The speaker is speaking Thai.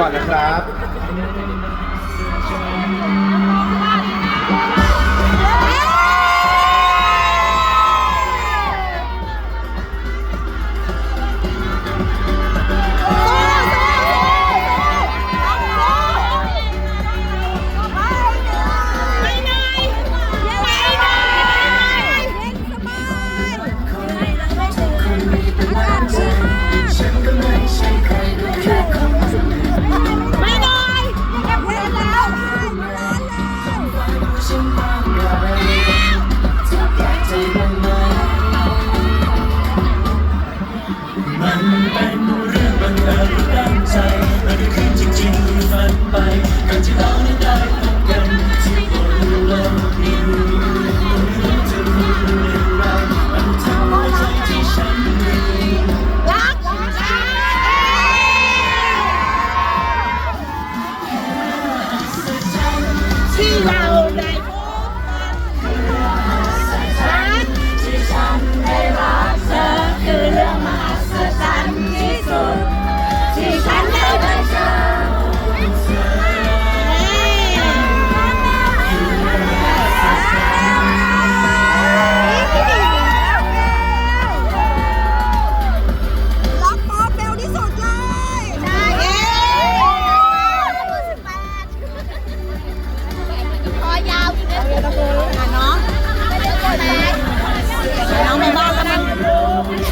ก่อนนะครับ มันเป็นเรื่องบังเอิญตั้งใจมันก็คือจริงๆฝันไปก่อนที่เรานั้นได้พบกันที่บนโลกนี้จะรู้อะไรมันทำให้ใจที่ฉันมีรักรักที่รั เนาะ